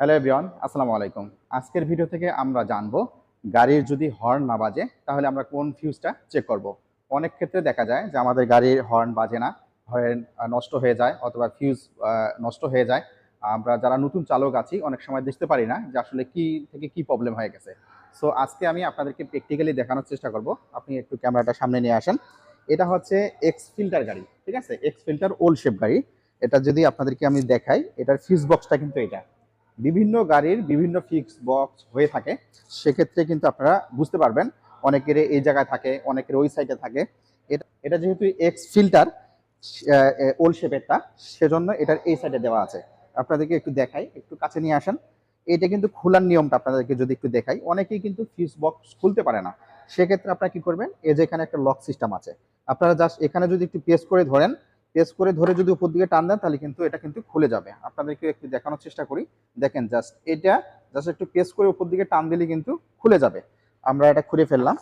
Hello everyone, আসসালামু আলাইকুম। আজকের ভিডিও থেকে আমরা জানব, গাড়ির যদি হর্ন না বাজে, তাহলে আমরা কোন ফিউজটা চেক করব? অনেক ক্ষেত্রে দেখা যায় যে আমাদের গাড়ির হর্ন বাজে না, হর্ন নষ্ট হয়ে যায় অথবা ফিউজ নষ্ট হয়ে যায়। আমরা যারা নতুন চালক আছি, অনেক সময় দেখতে পারি না যে আসলে কি থেকে কি প্রবলেম হয়ে গেছে। সো আজকে আমি আপনাদেরকে প্র্যাকটিক্যালি দেখানোর চেষ্টা করব। আপনি একটু ক্যামেরাটা সামনে নিয়ে আসেন। এটা হচ্ছে এক্স ফিল্টার গাড়ি, ঠিক আছে? এক্স ফিল্টার ওল্ড শেপ গাড়ি। এটা যদি আপনাদেরকে আমি দেখাই, এটার ফিউজ বক্সটা কিন্তু এটা। বিভিন্ন গাড়ির বিভিন্ন ফিক্স বক্স হয়ে থাকে, সেক্ষেত্রে কিন্তু আপনারা বুঝতে পারবেন অনেকের এই জায়গায় থাকে, অনেকের ওই সাইডে থাকে। এটা এটা যেহেতু এক্স ফিল্টার ওল্ড শেপেরটা সেজন্য এটার এই সাইডে দেওয়া আছে। আপনাদেরকে একটু দেখাই, একটু কাছে নিয়ে আসেন। এটা কিন্তু খোলার নিয়মটা আপনাদেরকে যদি একটু দেখাই, অনেকেই কিন্তু ফিউজ বক্স খুলতে পারে না। সেক্ষেত্রে আপনারা কি করবেন, এই যে এখানে একটা লক সিস্টেম আছে, আপনারা জাস্ট এখানে যদি একটু প্রেস করে ধরেন প্রেস করে ধরে যদি উপর দিকে টান দেন, তাহলে কিন্তু এটা কিন্তু খুলে যাবে। আপনাদেরকে একটু দেখানোর চেষ্টা করি। দেখেন জাস্ট এটা জাস্ট একটু প্রেস করে উপর দিকে টান দিলে কিন্তু খুলে যাবে। আমরা এটা খুলে ফেললাম।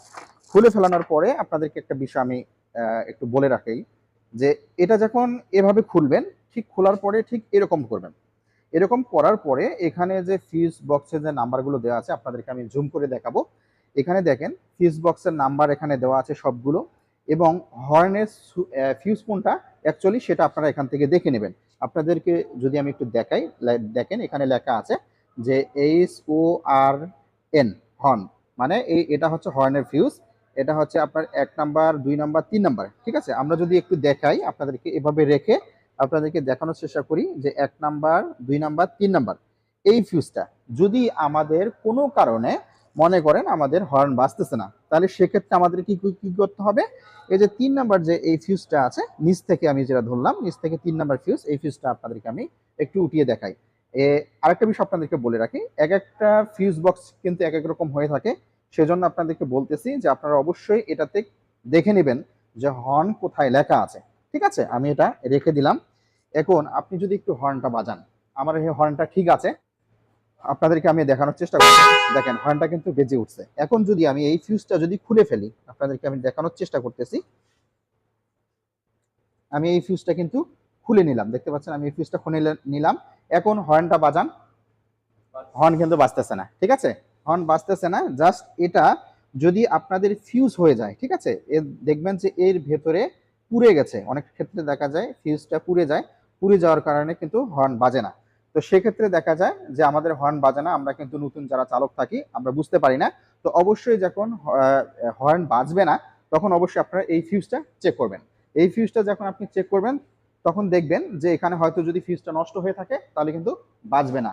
খুলে ফেলানোর পরে আপনাদেরকে একটা বিষয় আমি একটু বলে রাখি যে এটা যখন এভাবে খুলবেন, ঠিক খোলার পরে ঠিক এরকম করবেন। এরকম করার পরে এখানে যে ফিউজ বক্সের যে নাম্বারগুলো দেওয়া আছে, আপনাদেরকে আমি জুম করে দেখাবো। এখানে দেখেন ফিউজ বক্সের নাম্বার এখানে দেওয়া আছে সবগুলো এবং হর্নের ফিউজ কোনটা? অ্যাকচুয়ালি সেটা আপনারা এখান থেকে দেখে নেবেন। আপনাদেরকে যদি আমি একটু দেখাই দেখেন এখানে লেখা আছে যে H O R N horn মানে এই এটা হচ্ছে হর্নের ফিউজ এটা হচ্ছে আপনার এক নাম্বার, দুই নাম্বার, তিন নাম্বার, ঠিক আছে? আমরা যদি একটু দেখাই আপনাদেরকে এভাবে রেখে আপনাদেরকে দেখানোর চেষ্টা করি যে এক নাম্বার, দুই নাম্বার, তিন নাম্বার, এই ফিউজটা যদি আমাদের কোনো কারণে মনে করেন আমাদের হর্ন বাজতেছে না। তাহলে সেক্ষেত্রে আমাদের কি কি করতে হবে? এই যে তিন নাম্বার যে এই ফিউজটা আছে, নিচ থেকে আমি যেটা ধরলাম, নিচ থেকে তিন নাম্বার ফিউজ এই ফিউজটা আপনাদেরকে আমি একটু উঠিয়ে দেখাই। এ, আরেকটা বিষয় আপনাদেরকে বলে রাখি, এক একটা ফিউজ বক্স কিন্তু এক এক রকম হয়ে থাকে। সেজন্য আপনাদেরকে বলতেছি যে আপনারা অবশ্যই এটাতে দেখে নেবেন যে হর্ন কোথায় লেখা আছে। ঠিক আছে? আমি এটা রেখে দিলাম। এখন আপনি যদি একটু হর্নটা বাজান, আমার এই হর্নটা ঠিক আছে। আপনাদেরকে আমি দেখানোর চেষ্টা করছি। দেখেন, হর্নটা কিন্তু বেজে উঠছে। এখন যদি আমি এই ফিউজটা যদি খুলে ফেলি, আপনাদেরকে আমি দেখানোর চেষ্টা করতেছি। আমি এই ফিউজটা কিন্তু খুলে নিলাম। দেখতে পাচ্ছেন, আমি এই ফিউজটা খুলে নিলাম। এখন হর্নটা বাজান। হর্ন কিন্তু বাজতেছে না, ঠিক আছে? হর্ন বাজতেছে না জাস্ট এটা যদি আপনাদের ফিউজ হয়ে যায়, ঠিক আছে? এ দেখবেন যে এর ভেতরে পুড়ে গেছে। অনেক ক্ষেত্রে দেখা যায় ফিউজটা পুড়ে যায়। পুড়ে যাওয়ার কারণে কিন্তু হর্ন বাজে না। তো সেক্ষেত্রে দেখা যায় যে আমাদের হর্ন বাজে না আমরা কিন্তু নতুন যারা চালক থাকি, আমরা বুঝতে পারি না। তো অবশ্যই যখন হর্ন বাজবে না, তখন অবশ্যই আপনারা এই ফিউজটা চেক করবেন। এই ফিউজটা যখন আপনি চেক করবেন, তখন দেখবেন যে এখানে হয়তো যদি ফিউজটা নষ্ট হয়ে থাকে, তাহলে কিন্তু বাজবে না।